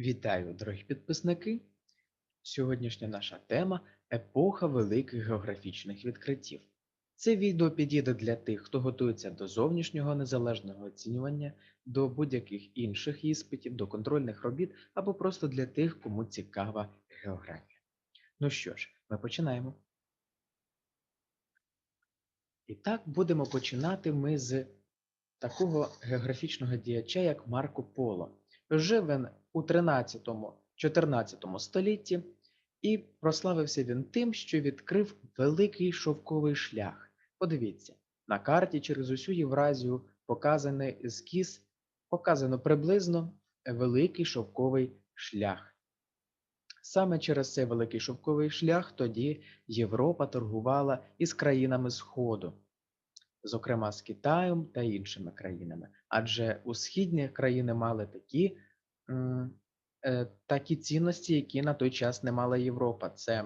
Вітаю, дорогі підписники! Сьогоднішня наша тема епоха великих географічних відкриттів. Це відео підійде для тих, хто готується до зовнішнього незалежного оцінювання, до будь-яких інших іспитів, до контрольних робіт або просто для тих, кому цікава географія. Ну що ж, ми починаємо. І так будемо починати ми з такого географічного діяча, як Марко Поло. Жив він у 13-14 столітті і прославився він тим, що відкрив великий шовковий шлях. Подивіться, на карті через усю Євразію показаний ескіз, показано приблизно великий шовковий шлях. Саме через цей великий шовковий шлях тоді Європа торгувала із країнами Сходу, зокрема з Китаєм та іншими країнами. Адже у східні країни мали такі, е, такі цінності, які на той час не мала Європа. Це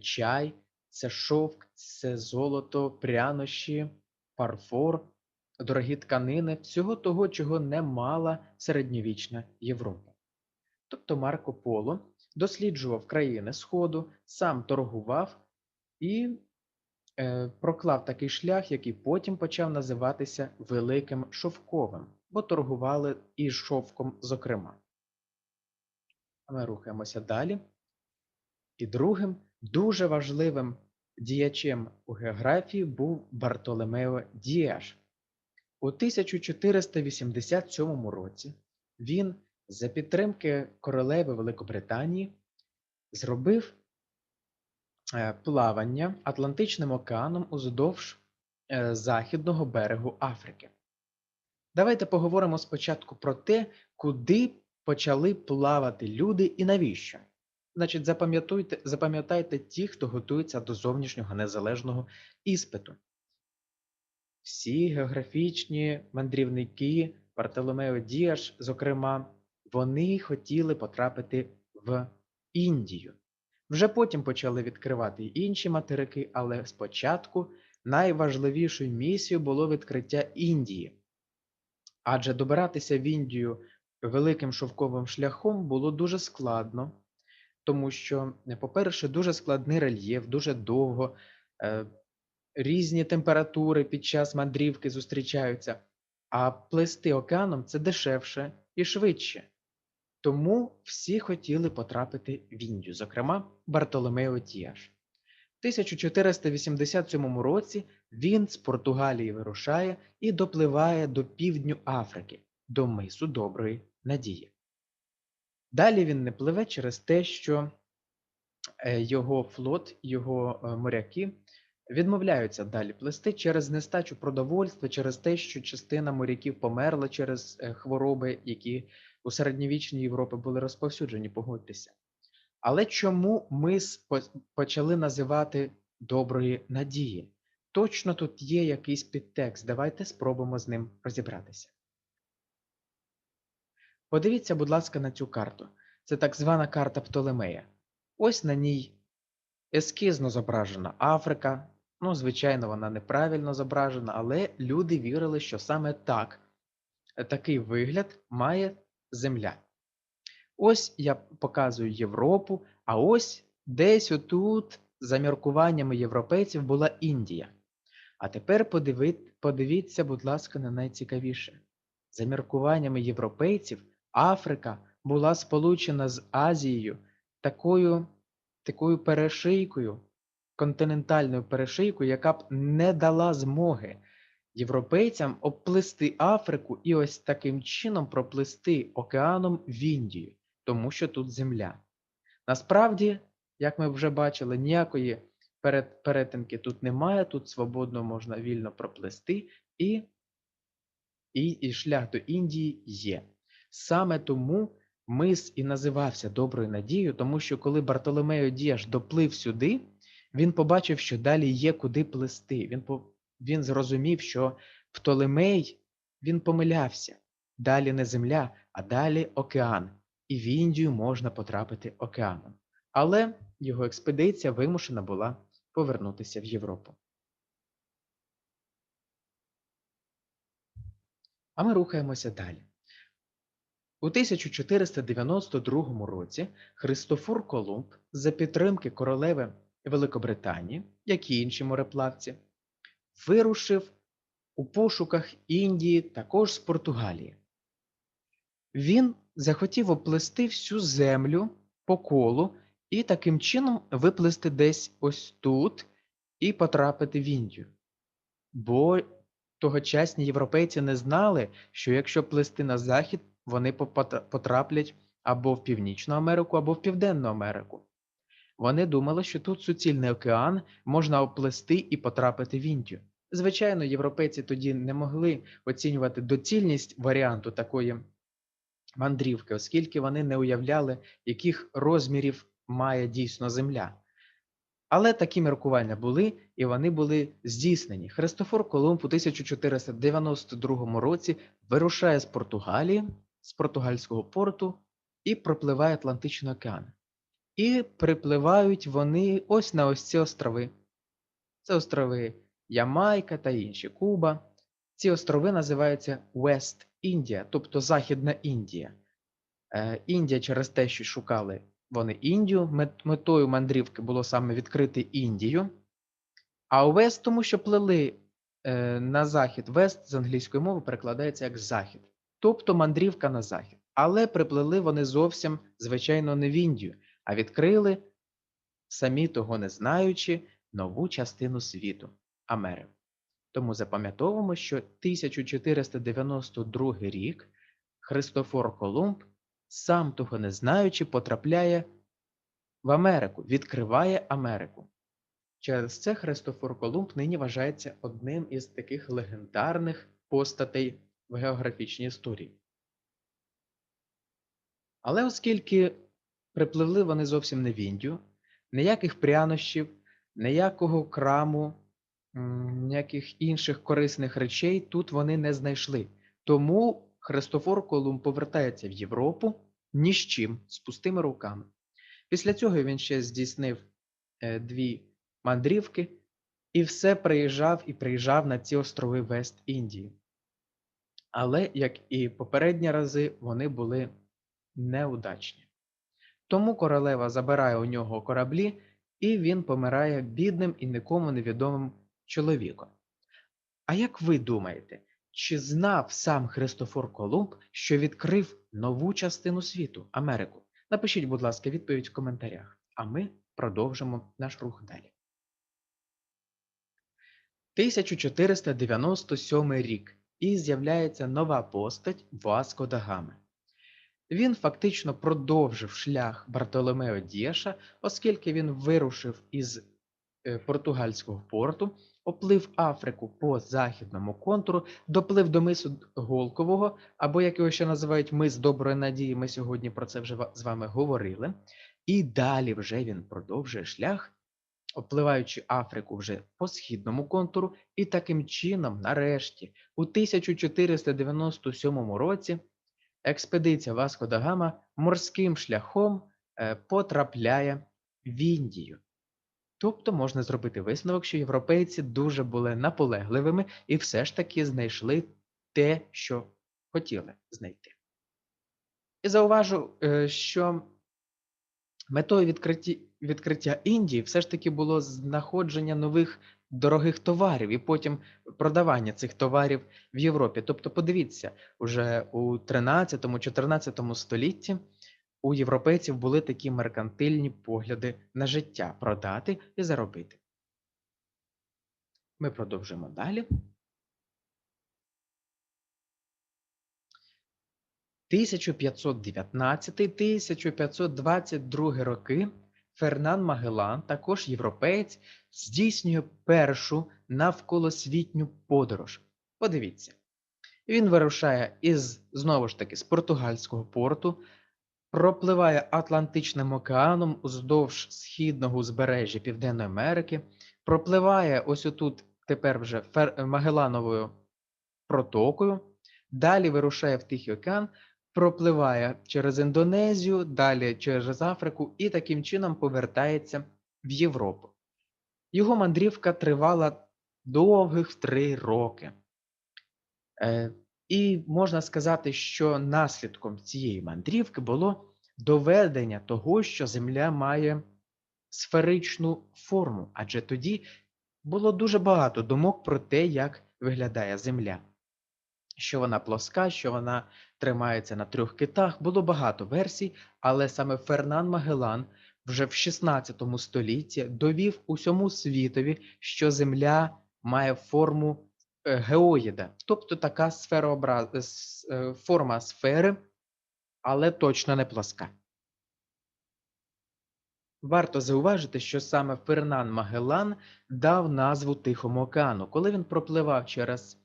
чай, це шовк, це золото, прянощі, фарфор, дорогі тканини, всього того, чого не мала середньовічна Європа. Тобто Марко Поло досліджував країни Сходу, сам торгував і проклав такий шлях, який потім почав називатися Великим Шовковим, бо торгували і шовком, зокрема. Ми рухаємося далі. І другим дуже важливим діячем у географії був Бартоломео Діаш. У 1487 році він за підтримки королеви Великобританії зробив е, плавання Атлантичним океаном уздовж е, західного берегу Африки. Давайте поговоримо спочатку про те, куди почали плавати люди і навіщо. Значить, запам'ятуйте, запам'ятайте ті, хто готується до зовнішнього незалежного іспиту. Всі географічні мандрівники, Бартоломео Діаш, зокрема, вони хотіли потрапити в Індію. Вже потім почали відкривати й інші материки, але спочатку найважливішою місією було відкриття Індії. Адже добиратися в Індію великим шовковим шляхом було дуже складно, тому що, по-перше, дуже складний рельєф, дуже довго, е, різні температури під час мандрівки зустрічаються, а плисти океаном це дешевше і швидше. Тому всі хотіли потрапити в Індію, зокрема Бартоломео Тіаш. В 1487 році він з Португалії вирушає і допливає до півдню Африки, до мису Доброї Надії. Далі він не пливе через те, що е, його флот, його е, моряки відмовляються далі плисти через нестачу продовольства, через те, що частина моряків померла через е, хвороби, які у середньовічній Європі були розповсюджені, погодьтеся. Але чому ми почали називати доброї надії? Точно тут є якийсь підтекст. Давайте спробуємо з ним розібратися. Подивіться, будь ласка, на цю карту. Це так звана карта Птолемея. Ось на ній ескізно зображена Африка. Ну, звичайно, вона неправильно зображена, але люди вірили, що саме так, такий вигляд має Земля. Ось я показую Європу, а ось десь отут, за міркуваннями європейців, була Індія. А тепер подивіться, будь ласка, на найцікавіше. За міркуваннями європейців, Африка була сполучена з Азією такою, такою перешийкою, континентальною перешийкою, яка б не дала змоги європейцям обплисти Африку і ось таким чином проплисти океаном в Індію, тому що тут земля. Насправді, як ми вже бачили, ніякої перетинки тут немає, тут свободно можна вільно проплисти, і, і, і шлях до Індії є. Саме тому мис і називався Доброю надією, тому що коли Бартоломео Діаш доплив сюди, він побачив, що далі є куди плисти. Він він зрозумів, що Птолемей він помилявся. Далі не земля, а далі океан. І в Індію можна потрапити океаном. Але його експедиція вимушена була повернутися в Європу. А ми рухаємося далі. У 1492 році Христофор Колумб за підтримки королеви Великобританії, як і інші мореплавці, вирушив у пошуках Індії також з Португалії. Він захотів оплести всю землю по колу і таким чином виплисти десь ось тут і потрапити в Індію. Бо тогочасні європейці не знали, що якщо плисти на захід, вони потраплять або в Північну Америку, або в Південну Америку. Вони думали, що тут суцільний океан можна оплести і потрапити в Індію. Звичайно, європейці тоді не могли оцінювати доцільність варіанту такої мандрівки, оскільки вони не уявляли, яких розмірів має дійсно земля. Але такі міркування були, і вони були здійснені. Христофор Колумб у 1492 році вирушає з Португалії, з португальського порту і пропливає Атлантичний океан. І припливають вони ось на ось ці острови. Це острови Ямайка та інші Куба. Ці острови називаються West Індія, тобто Західна Індія. Е, Індія через те, що шукали вони Індію. мет- Метою мандрівки було саме відкрити Індію. А West, тому що плели е, на захід. West з англійської мови перекладається як захід, тобто мандрівка на захід. Але приплили вони зовсім, звичайно, не в Індію, а відкрили, самі того не знаючи, нову частину світу Америку. Тому запам'ятовуємо, що 1492 рік Христофор Колумб, сам того не знаючи, потрапляє в Америку, відкриває Америку. Через це Христофор Колумб нині вважається одним із таких легендарних постатей в географічній історії. Але оскільки припливли вони зовсім не в Індію, ніяких прянощів, ніякого краму, ніяких інших корисних речей тут вони не знайшли. Тому Христофор Колумб повертається в Європу ні з чим, з пустими руками. Після цього він ще здійснив е, дві мандрівки і все приїжджав і приїжджав на ці острови Вест-Індії. Але, як і попередні рази, вони були неудачні. Тому королева забирає у нього кораблі, і він помирає бідним і нікому невідомим чоловіком. А як ви думаєте, чи знав сам Христофор Колумб, що відкрив нову частину світу Америку? Напишіть, будь ласка, відповідь в коментарях, а ми продовжимо наш рух далі. 1497 рік і з'являється нова постать Васко да Гами. Він фактично продовжив шлях Бартоломео Дієша, оскільки він вирушив із е, португальського порту, оплив Африку по західному контуру, доплив до мису Голкового, або як його ще називають мис Доброї Надії. Ми сьогодні про це вже з вами говорили. І далі вже він продовжує шлях, опливаючи Африку вже по східному контуру, і таким чином, нарешті, у 1497 році експедиція Васко да Гама морським шляхом е, потрапляє в Індію. Тобто можна зробити висновок, що європейці дуже були наполегливими і все ж таки знайшли те, що хотіли знайти. І зауважу, е, що метою відкриття Індії все ж таки було знаходження нових дорогих товарів і потім продавання цих товарів в Європі. Тобто, подивіться, уже у 13-14 столітті у європейців були такі меркантильні погляди на життя продати і заробити. Ми продовжуємо далі. 1519-1522 роки Фернан Магеллан, також європеєць, здійснює першу навколосвітню подорож. Подивіться, він вирушає із знову ж таки з португальського порту, пропливає Атлантичним океаном уздовж східного узбережжя Південної Америки, пропливає ось отут тепер вже Фер... Магеллановою протокою, далі вирушає в Тихий океан, пропливає через Індонезію, далі через Африку і таким чином повертається в Європу. Його мандрівка тривала довгих три роки. Е, І можна сказати, що наслідком цієї мандрівки було доведення того, що Земля має сферичну форму, адже тоді було дуже багато думок про те, як виглядає Земля. Що вона плоска, що вона тримається на трьох китах. Було багато версій, але саме Фернан Магеллан вже в 16 столітті довів усьому світові, що Земля має форму е, геоїда, тобто така сферообраз... е, е, форма сфери, але точно не плоска. Варто зауважити, що саме Фернан Магеллан дав назву Тихому океану. Коли він пропливав через,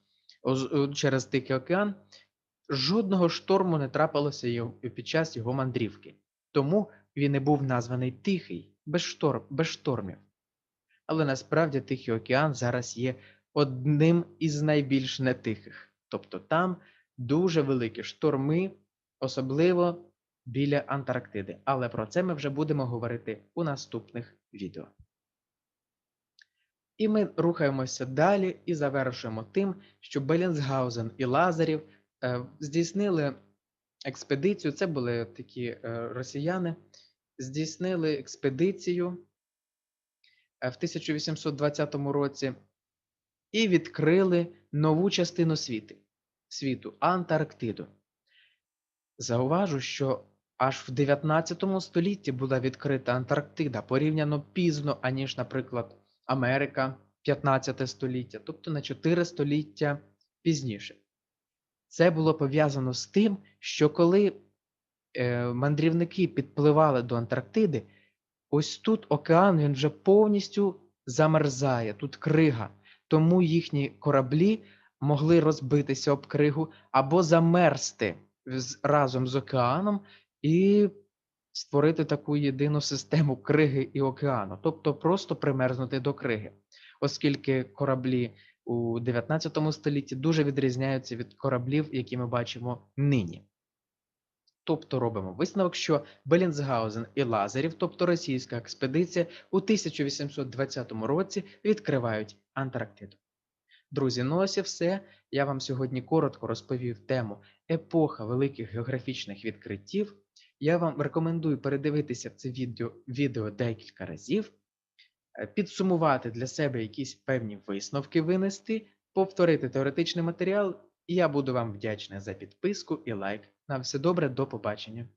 через Тихий океан, жодного шторму не трапилося під час його мандрівки. Тому він і був названий Тихий, без, шторм, без штормів. Але насправді Тихий океан зараз є одним із найбільш нетихих. Тобто там дуже великі шторми, особливо біля Антарктиди. Але про це ми вже будемо говорити у наступних відео. І ми рухаємося далі і завершуємо тим, що Белінсгаузен і Лазарів е, здійснили експедицію. Це були такі е, росіяни, здійснили експедицію е, в 1820 році і відкрили нову частину світу, світу Антарктиду. Зауважу, що аж в 19 столітті була відкрита Антарктида порівняно пізно, аніж, наприклад, Америка 15 століття, тобто на 4 століття пізніше. Це було пов'язано з тим, що коли е, мандрівники підпливали до Антарктиди, ось тут океан він вже повністю замерзає, тут крига, тому їхні кораблі могли розбитися об кригу або замерзти разом з океаном і створити таку єдину систему криги і океану, тобто просто примерзнути до криги, оскільки кораблі у 19 столітті дуже відрізняються від кораблів, які ми бачимо нині. Тобто робимо висновок, що Белінсгаузен і Лазарів, тобто російська експедиція, у 1820 році відкривають Антарктиду. Друзі, ну ось і все. Я вам сьогодні коротко розповів тему епоха великих географічних відкриттів. Я вам рекомендую передивитися це відео, відео декілька разів, підсумувати для себе якісь певні висновки винести, повторити теоретичний матеріал. Я буду вам вдячний за підписку і лайк. На все добре, до побачення.